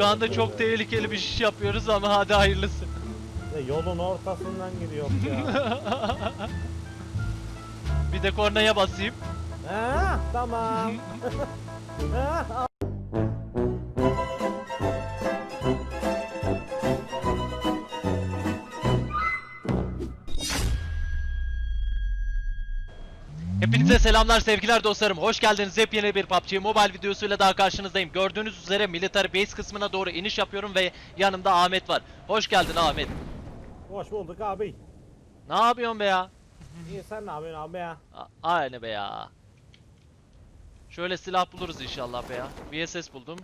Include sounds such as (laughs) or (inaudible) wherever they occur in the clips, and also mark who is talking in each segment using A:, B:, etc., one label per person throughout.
A: Şu anda çok tehlikeli bir iş yapıyoruz ama hadi hayırlısı.
B: Ya yolun ortasından gidiyor ya. (laughs)
A: Bir de kornaya basayım.
B: ha, tamam. ha, (laughs)
A: Hepinize selamlar sevgiler dostlarım. Hoş geldiniz. Yepyeni bir PUBG Mobile videosuyla daha karşınızdayım. Gördüğünüz üzere military base kısmına doğru iniş yapıyorum ve yanımda Ahmet var. Hoş geldin Ahmet.
B: hoş bulduk abi.
A: Ne yapıyorsun be ya?
B: İyi sen ne yapıyorsun abi ya?
A: A- Aynı be ya. Şöyle silah buluruz inşallah be ya. VSS buldum.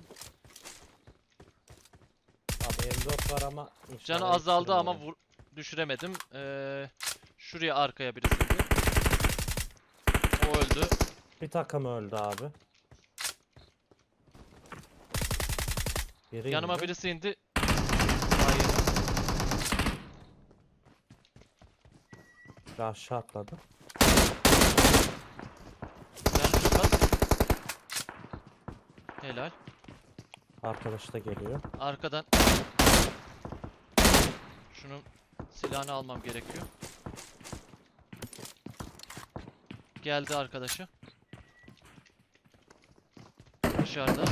B: Abi M4 var ama.
A: Canı azaldı ama vur düşüremedim. Ee, şuraya arkaya birisi. O öldü.
B: Bir takım öldü abi. Biri
A: Yanıma
B: indi.
A: birisi indi. Hayır.
B: Bir aşağı atladı.
A: Az. Helal.
B: Arkadaş da geliyor.
A: Arkadan. Şunun silahını almam gerekiyor. Geldi arkadaşı. Dışarıda.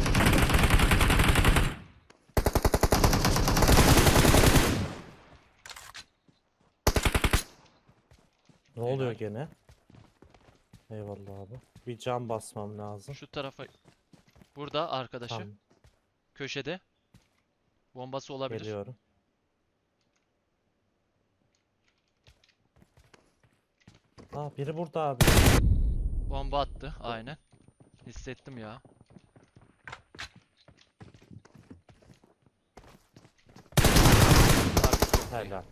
B: Ne oluyor
A: Helal.
B: gene? Eyvallah abi. Bir cam basmam lazım.
A: Şu tarafa. Burada arkadaşı.
B: Tamam,
A: Köşede. Bombası olabilir.
B: geliyorum. Aa biri burada abi.
A: Bomba attı. Aynen. Hissettim ya.
B: Helal.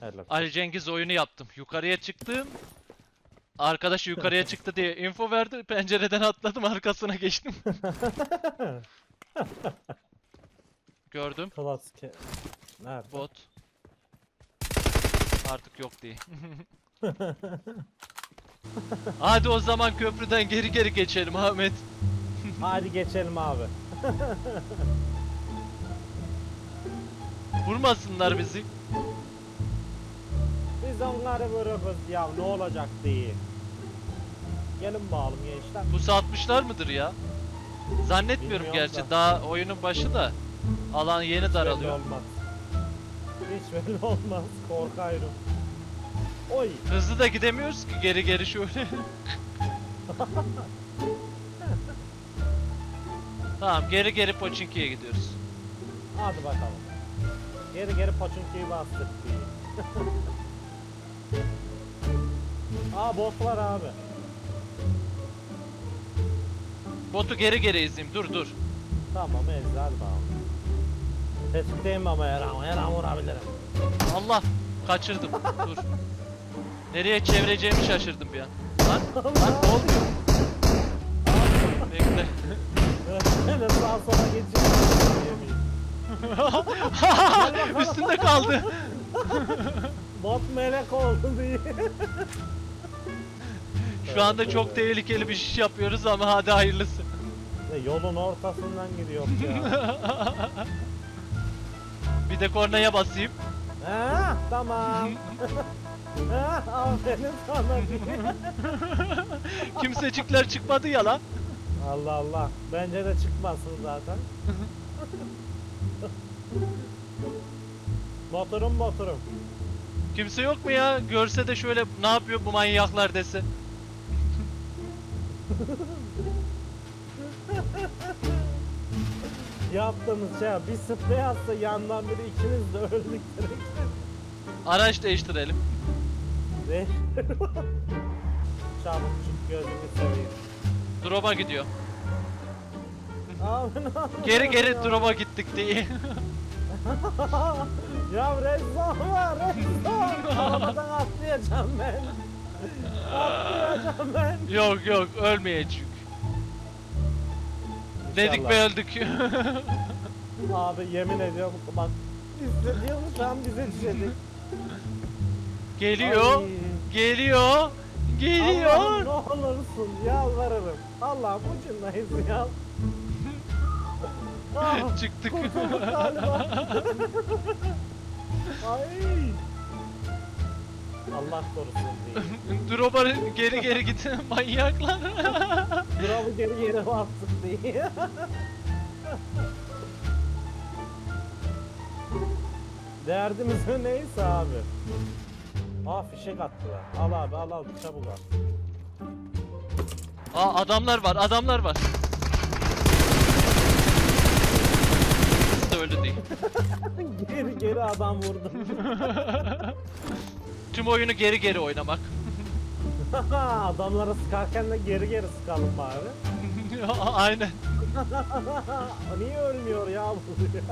B: Helal.
A: Ali Cengiz oyunu yaptım. Yukarıya çıktım. Arkadaş yukarıya çıktı diye info verdi. Pencereden atladım arkasına geçtim. (laughs) Gördüm.
B: Klasik. Nerede?
A: Bot. Artık yok diye. (laughs) Hadi o zaman köprüden geri geri geçelim Ahmet.
B: Hadi geçelim abi.
A: Vurmasınlar bizi.
B: Biz onları vururuz ya ne olacak diye. Gelin bakalım gençler.
A: Bu satmışlar mıdır ya? Zannetmiyorum
B: Bilmiyorum
A: gerçi.
B: da.
A: Daha oyunun başı da. Alan yeni
B: Belli
A: daralıyor.
B: olmaz. Hiç belli olmaz. Korkayım. Oy.
A: Hızlı da gidemiyoruz ki geri geri şöyle. (laughs) tamam geri geri Pochinki'ye gidiyoruz.
B: Hadi bakalım. Geri geri paçunkiyi bastık. (laughs) Aa bot var abi.
A: Botu geri geri izleyeyim dur dur.
B: Tamam ezdi hadi bakalım. Tespitteyim ama her an, her an vurabilirim.
A: Allah kaçırdım dur. (laughs) Nereye çevireceğimi şaşırdım bir an. Lan lan ne oluyor? Bekle.
B: Böyle sağa sola geçiyor. (laughs)
A: Üstünde kaldı.
B: Bot melek oldu diye.
A: Şu anda çok tehlikeli bir iş yapıyoruz ama hadi hayırlısı.
B: Ya Yolun ortasından gidiyor ya.
A: Bir de kornaya basayım.
B: ha, tamam. (laughs) ha, aferin sana.
A: Kimsecikler çıkmadı ya lan.
B: Allah Allah. Bence de çıkmasın zaten. (laughs) motorum motorum.
A: Kimse yok mu ya? Görse de şöyle ne yapıyor bu manyaklar dese. (laughs)
B: Yaptığımız şey bir sprey atsa yandan biri ikimiz de öldük direkt.
A: Araç değiştirelim.
B: Ve (laughs) Çabuk çık gözünü seveyim.
A: Drop'a gidiyor.
B: Abi ne yapıyorsun
A: Geri geri
B: ya?
A: drop'a gittik diye. (laughs)
B: ya Rezzon var Rezzon. (laughs) Arabadan atlayacağım ben. Atlayacağım ben.
A: yok yok ölmeyecek. Dedik ve öldük.
B: Abi yemin ediyorum bak. İstediğim şu an bize düşecek.
A: Geliyor.
B: Ay.
A: Geliyor.
B: Allah'ım
A: Geliyor.
B: ne olursun yalvarırım. Allah'ım ucundayız ya. (laughs) Ah,
A: Çıktık.
B: kurtulduk galiba. (laughs) Ay. Allah korusun diye.
A: Drop'a geri geri git (laughs) manyaklar.
B: Drop'u geri geri bastık diye. Derdimiz neyse abi. Aa fişek attılar. Al abi al al çabuk al.
A: Aa adamlar var adamlar var. De öldü değil. (laughs)
B: geri geri adam vurdum. (laughs)
A: Tüm oyunu geri geri oynamak. (laughs)
B: Adamlara sıkarken de geri geri sıkalım bari.
A: Aynen.
B: Niye ölmüyor ya bu ya?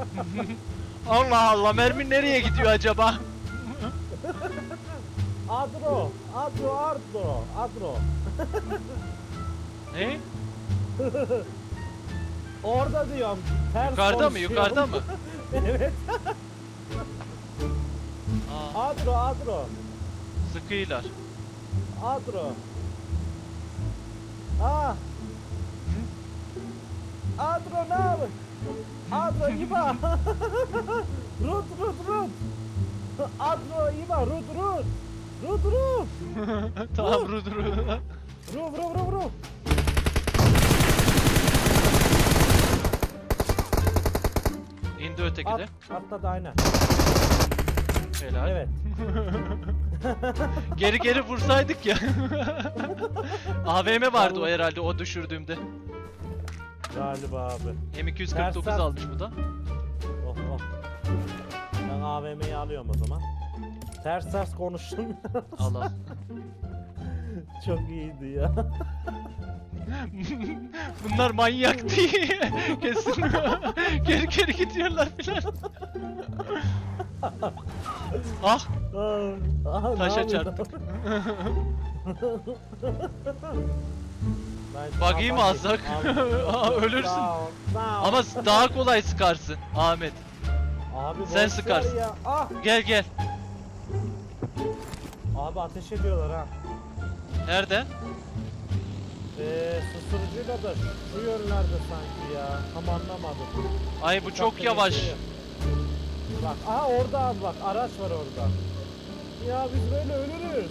A: Allah Allah mermi nereye gidiyor acaba?
B: Adro, Adro, Adro, Adro.
A: Ne?
B: Orada diyorum. Ters
A: Yukarıda mı? Yukarıda mı? (laughs)
B: evet.
A: Aa,
B: Adro, Adro,
A: sıkıylar.
B: Adro. Ah. Adro ne yapın? Adro İba. (laughs) Rut, Rut, Rut. Adro İba, Rut, Rut. Rut, Rut. (laughs)
A: tamam dur dur.
B: Ruv, ruv, ruv, ruv.
A: İndi öteki de.
B: At, atladı aynen.
A: Helal.
B: Evet. (laughs)
A: Geri geri vursaydık ya. (laughs) AVM vardı o herhalde o düşürdüğümde.
B: Galiba abi.
A: M249
B: Ters-
A: almış bu da.
B: Oh oh. Ben AVM'yi alıyorum o zaman. Ters ters konuştum.
A: Al al. (laughs)
B: Çok iyiydi ya. (laughs)
A: Bunlar manyak diye. (laughs) Kesin. geri geri gidiyorlar filan. ah
B: Aha, ne
A: Taşa
B: yapıyorsun?
A: çarptık.
B: Ben
A: Buggy'yi mi alsak? Aa, ölürsün.
B: Sağ ol, sağ ol.
A: ama daha kolay sıkarsın Ahmet.
B: Abi
A: sen
B: boş ver
A: sıkarsın.
B: Ya. Ah!
A: Gel gel.
B: Abi ateş ediyorlar ha.
A: Nerede?
B: Ee, susturucuyla da şu yönlerde sanki ya. Tam anlamadım.
A: Ay bu çok yavaş.
B: Bak aha orada abi bak araç var orada. Ya biz böyle ölürüz.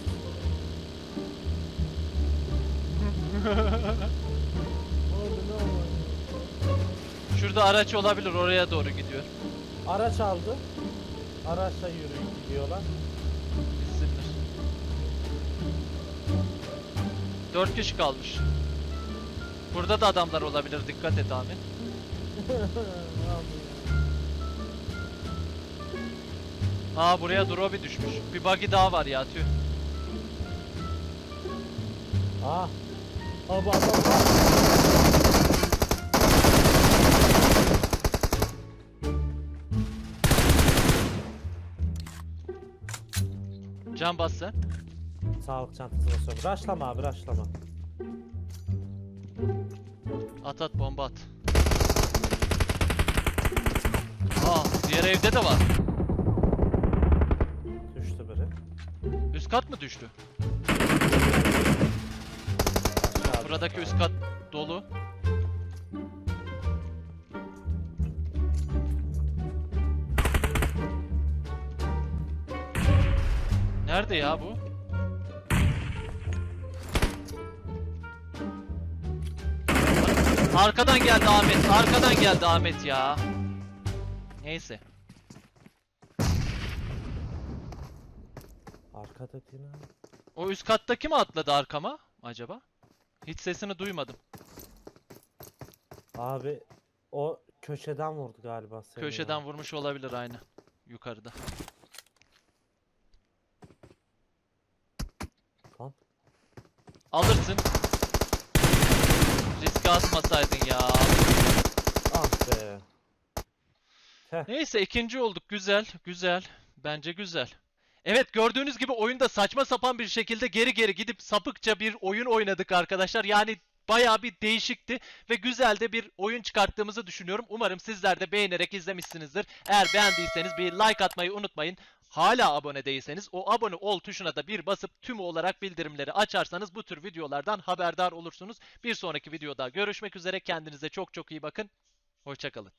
B: ne (laughs) oldu ne oldu?
A: Şurada araç olabilir oraya doğru gidiyor.
B: Araç aldı. Araçla yürüyüp gidiyorlar.
A: 4 kişi kalmış. Burada da adamlar olabilir dikkat et abi. (laughs) Aa buraya drobi düşmüş. Bir buggy daha var ya tüh.
B: Aa. Abi adam var.
A: Can bas sen.
B: Sağlık çantasına sok. Raşlama abi raşlama.
A: At at bomba at. Aa diğer evde de var.
B: Düştü biri.
A: Üst kat mı düştü?
B: Aşağı
A: Buradaki
B: düştü
A: üst kat dolu. Nerede ya bu? Arkadan geldi Ahmet. Arkadan geldi Ahmet ya. Neyse.
B: Arkada Tina.
A: O üst kattaki mi atladı arkama acaba? Hiç sesini duymadım.
B: Abi o köşeden vurdu galiba seni.
A: Köşeden
B: ya.
A: vurmuş olabilir aynı. Yukarıda.
B: Lan.
A: Alırsın. Riske atmasaydın ya.
B: Ah be. Heh.
A: Neyse ikinci olduk. Güzel. Güzel. Bence güzel. Evet gördüğünüz gibi oyunda saçma sapan bir şekilde geri geri gidip sapıkça bir oyun oynadık arkadaşlar. Yani bayağı bir değişikti ve güzel de bir oyun çıkarttığımızı düşünüyorum. Umarım sizler de beğenerek izlemişsinizdir. Eğer beğendiyseniz bir like atmayı unutmayın. Hala abone değilseniz o abone ol tuşuna da bir basıp tüm olarak bildirimleri açarsanız bu tür videolardan haberdar olursunuz. Bir sonraki videoda görüşmek üzere. Kendinize çok çok iyi bakın. Hoşçakalın.